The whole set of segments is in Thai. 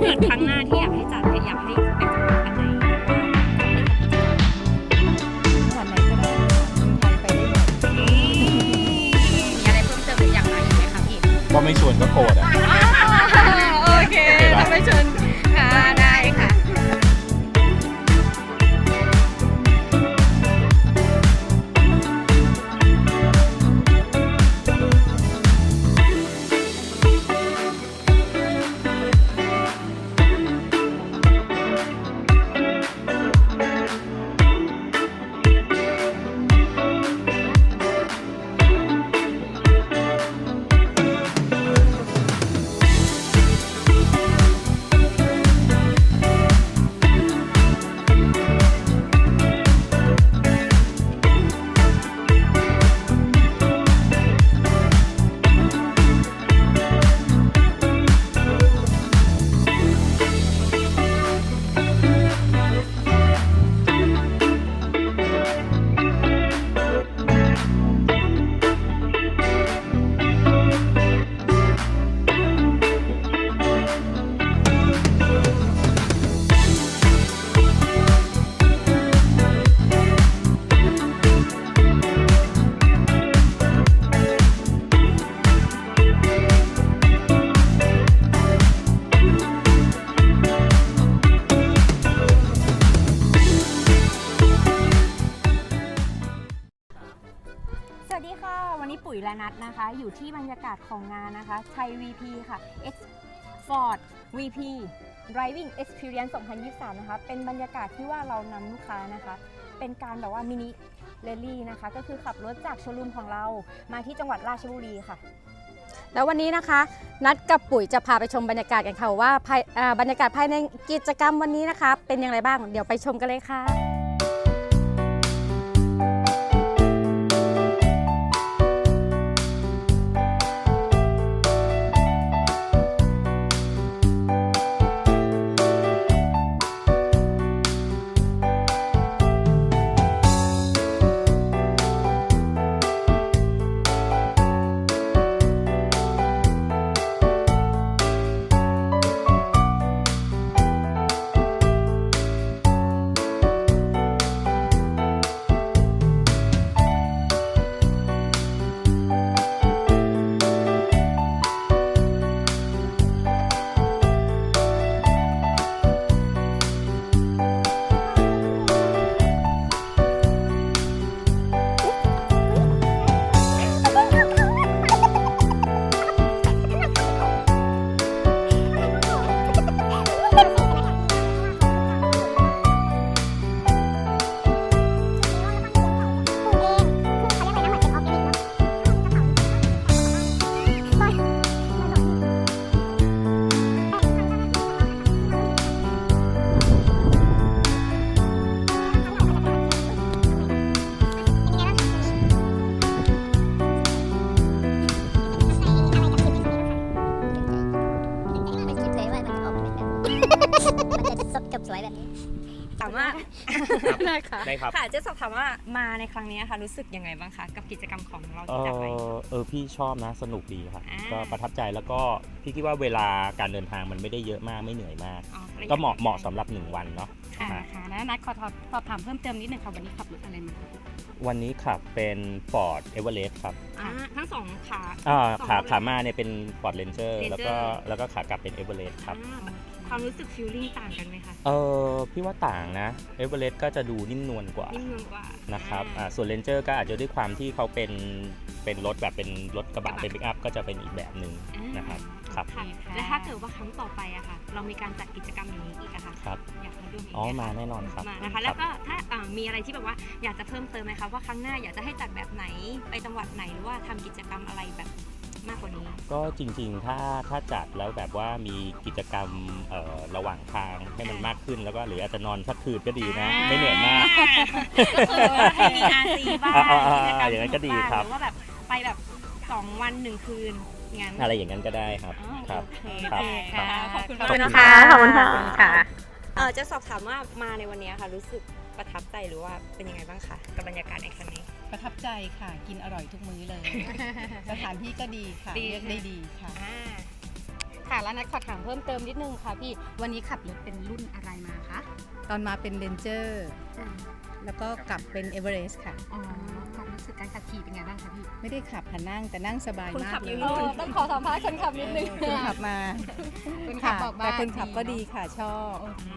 เกิดครั้งหน้าที่อยากให้จัดเนี่ยอยากให้เป็นจังหวัดอันไหนวันไหนก็ได้ค่ะคนไทยไปได้หมดมีอะไรเพิ่มเติมหรืออยากมาอีกไหมคะพี่ก็ไม่ชวนก็โกรธอะ นัดนะคะ อยู่ที่บรรยากาศของงานนะคะไทย VP ค่ะ X Ford VP Driving Experience 2023 นะคะ เป็นบรรยากาศที่ว่าเรานำลูกค้านะคะ เป็นการแบบว่ามินิเรลลี่นะคะ ก็คือขับรถจากโชว์รูมของเรามาที่จังหวัดราชบุรีค่ะ แล้ววันนี้นะคะ นัดกับปุ๋ยจะพาไปชมบรรยากาศกันค่ะว่าภายอ่าบรรยากาศภายในกิจกรรมวันนี้นะคะ เป็นอย่างไรบ้างเดี๋ยวไปชมกันเลยค่ะ ถามว่าได้ค่ะได้ครับ ค่ะเจะสอบถามว่ามาในครั้งนี้ค่ะรู้สึกยังไงบ้างคะกับกิจกรรมของเราเอที่จัดไว้อเออพี่ชอบนะสนุกดีครับ อ่า ก็ประทับใจแล้วก็พี่คิดว่าเวลาการเดินทางมันไม่ได้เยอะมากไม่เหนื่อยมาก อ๋อก็เหมาะเหมาะสำหรับหนึ่งวันเนาะค่ะค่ะแล้วนัดขอสอบถามเพิ่มเติมนิดนึงค่ะวันนี้ขับรถอะไรมาคะวันนี้ขับเป็น Ford Everest ครับอ่าทั้งสองขา อ่าสองขาเลยขามาเนี่ยเป็น Ford Ranger Ranger แล้วก็แล้วก็ขากลับเป็น Everest ครับ อ่า ความรู้สึกฟิลลิ่งต่างกันไหมคะเออพี่ว่าต่างนะ Everest ก็จะดูนิ่มนวลกว่านิ่มนวลกว่านะครับอ่าอ่าส่วน Ranger ก็อาจจะด้วยความที่เขาเป็นเป็นรถแบบเป็นรถกระบะกระบะ เป็นปิกอัพก็จะเป็นอีกแบบหนึ่งอ่านะครับครับค่ะและถ้าเกิดว่าครั้งต่อไปอะค่ะ เรามีการจัดกิจกรรมอย่างนี้อีกอะค่ะ ครับอยากมาร่วมอีกอ๋อไหมาคะแน่นอนครับมานะครัคะบแล้วก็ถ้าอ่ามีอะไรที่แบบว่าอยากจะเพิ่มเติมไหมคะว่าครั้งหน้าอยากจะให้จัดแบบไหนไปจังหวัดไหนหรือว่าทำกิจกรรมอะไรแบบ มากกว่านี้ ก็จริงๆ ถ้าถ้าจัดแล้วแบบว่ามีกิจกรรมเอ่อระหว่างทางให้มันมากขึ้นแล้วก็หรืออาจจะนอนสักคืนก็ดีนะ ไม่เหนื่อยมากก็คือว่าให้มี RC บ้างอ่าอ่าอ่ากิจกรรมอย่างนั้นก็ดีสนุครับ หรือว่าแบบไปแบบสองวันหนึ่งคืนงั้นอะไรอย่างนั้นก็ได้ครับอ๋อครับ โอเคครับค่ะครับขอบคุณขอบมากคุณนะคะขอบคุณค่ะค่ะ เออจะสอบถามว่ามาในวันนี้ค่ะ รู้สึกประทับใจหรือว่าเป็นยังไงบ้างคะกับบรรยากาศในครั้งนี้ ประทับใจค่ะ กินอร่อยทุกมื้อเลย สถานที่ก็ดีค่ะดี เลือกได้ดีค่ะ อ่าค่ะแล้วนัดขอถามเพิ่มเติมนิดนึงค่ะพี่วันนี้ขับรถเป็นรุ่นอะไรมาคะ ตอนมาเป็นเ a นเจอร์แล้วก็กลับเป็นเอเวอเรสต์ค่ะอ๋อความรู้สึกการขับขี่เป็นไงบ้างคะพี่ ไม่ได้ขับค่ะนั่งแต่นั่งสบายคนมาขักบเลยัยงอยู่ต้องขอสัมภาษณ์คนขับนิดนึงคนขับมาคนขับค่ะบอกว่าแต่คนขับก็ดีดีเนอะค่ะชอบ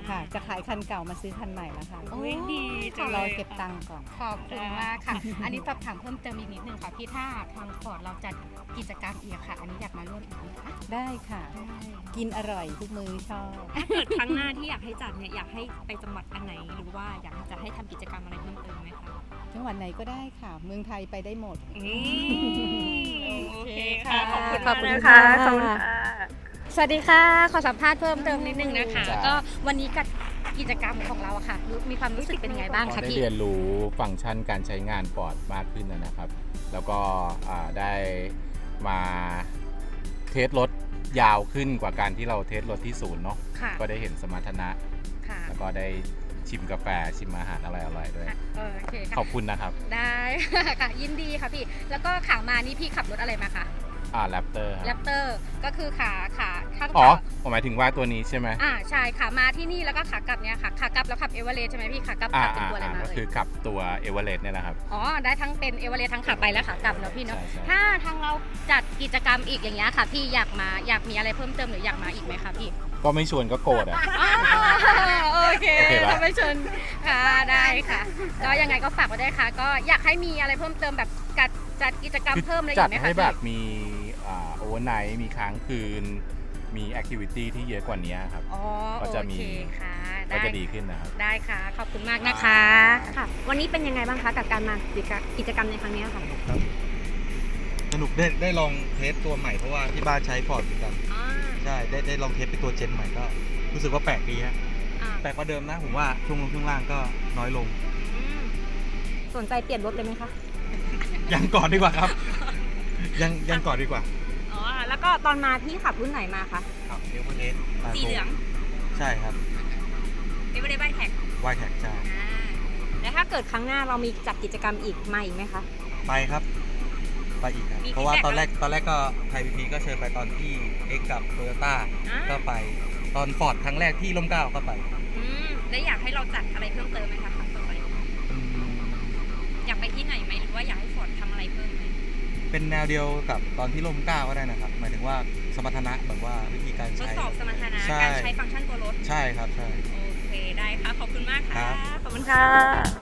ค่ะ จะขายคันเก่ามาซื้อคันใหม่แล้วค่ะโอ้ยดี จังรเลอยเก็บตังค์ก่อน ขอบคุณมากค่ะ อันนี้สอบถามเพิ่มเติมอีกนิดนึงค่ะพี่ถ้าทางฟอร์ดเราจัดกิจกรรมอีกค่ะ อันนี้อยากมาร่วมอีกไหมคะได้ค่ะ กินอร่อยทุกมื้อชอบ ถ้าเกิดครั้งหน้าที่อยากให้จัดเนี่ยอยากให้ไปจังหวัดอันไหนหรือว่าอยากจะให้ทำกิจกรรมอะไรเพิ่มเติมไหมคะจังหวัดไหนก็ได้ค่ะ เมืองไทยไปได้หมดอืมโอเคค่ะขอบคุณขอบมากคุณนะค่ะคะขอบคุณค่ะสวัสดีค่ะ ขอสัมภาษณ์เพิ่มเติมนิดนึงนะคะ จ้ะ ก็วันนี้กับ กิจกรรมของเราอะค่ะรู้มีความรู้สึกเป็นยังไงบ้างก็คะได้พี่ เรียนรู้ฟังก์ชันการใช้งานปอดมากขึ้นนะครับ แล้วก็อ่าได้มาเทสรถยาวขึ้นกว่าการที่เราเทสรถที่ศูนย์เนาะค่ะก็ได้เห็นสมรรถนะ ค่ะ แล้วก็ได้ชิมกาแฟชิมอาหารอร่อยๆด้วยโอเคขค่ะอบคุณนะครับได้ ค่ะ ยินดีค่ะพี่ แล้วก็ขามานี่พี่ขับรถอะไรมาคะ อ่าแรปเตอร์แรปเตอร์ก็คือขาขา ข้างอ๋อขาผมหมายถึงว่าตัวนี้ใช่ไหมอ่าใช่ขามาที่นี่แล้วก็ขากลับเนี่ยค่ะขากลับแล้วขับเอเวอเรสต์ใช่ไหมพี่ขากลับอ่าขับเป็นอ่าตัวอะไรอ่ามาก็เอ่คือยขับตัวเอเวอเรสต์เนี่ยนะครับ อ๋อได้ทั้งเป็นเอเวอเรสต์ทั้งขาไปและขากลับเนาะพี่เนาะใช่ใช่ ถ้าทางเราจัดกิจกรรมอีกอย่างเงี้ยค่ะ พี่อยากมาอยากมีอะไรเพิ่มเติมหรืออยากมาอีกไหมคะพี่ ก็ไม่ชวนก็โกรธอะโอเคโอเคปะถ้าไม่ชนค่ะได้ค่ะก็ยังไงก็ฝากไว้ด้วยค่ะ ก็อยากให้มีอะไรเพิ่มเติมแบบจัดจัดกิจกรรมคือเพิ่มอะไรอจัดย่างไหมคะให้แบบพี่มีโอเวอร์ไนท์มีค้างคืน มีแอคทิวิตี้ที่เยอะกว่านี้ครับ อ๋อก็จะมี โอเคค่ะก็ได้จะดีขึ้นนะครับ ได้ค่ะ ขอบคุณมากนะคะ ค่ะ วันนี้เป็นยังไงบ้างคะกับการมากิจกรรมในครั้งนี้ค่ะสนุกได้ได้ลองเทสตัวใหม่เพราะว่าที่บ้านใช้ฟอร์ดเหมือนกันอ่าใช่ได้ได้ลองเทสเป็นตัวเจนใหม่ก็ รู้สึกว่าแปลกดีฮะอ่าแปลกกว่าเดิมนะผมว่าช่วงลงช่วงล่างก็น้อยลง อืมสนใจเปลี่ยนรถเลยไหมคะ ยังก่อนดีกว่าครับ ยังยังก่อนดีกว่าอ๋อ แล้วก็ตอนมาพี่ขับรุ่นไหนมาคะครับเอเวอเรสต์สีเหลืองใช่ครับเอเวอเรสต์ไบแท็กวายแท็กใช่อ่าแล้วถ้าเกิดครั้งหน้าเรามีจัดกิจกรรมอีกมาอีกไหมคะ ไปครับ ไปอีกครับ เพราะว่าตอนแรกตอนแรกก็ไทยพีพีก็เชิญไปตอนที่เอ็กกับโตโยต้าอ่าก็ไป ตอนฟอร์ดครั้งแรกที่ร่มเกล้าก็ไปอืมแล้วอยากให้เราจัดอะไรเพิ่มเติมไหมคะ เป็นแนวเดียวกับตอนที่ร่มเกล้าก็ได้นะครับ หมายถึงว่าสมรรถนะแบบว่าวิธีการทดใช้ สอบสมรรถนะใช่ การใช้ฟังก์ชันตัวรถ ใช่ครับใช่ โอเค ได้ค่ะ ขอบคุณมากครัค่ะบขอบคุณค่ะ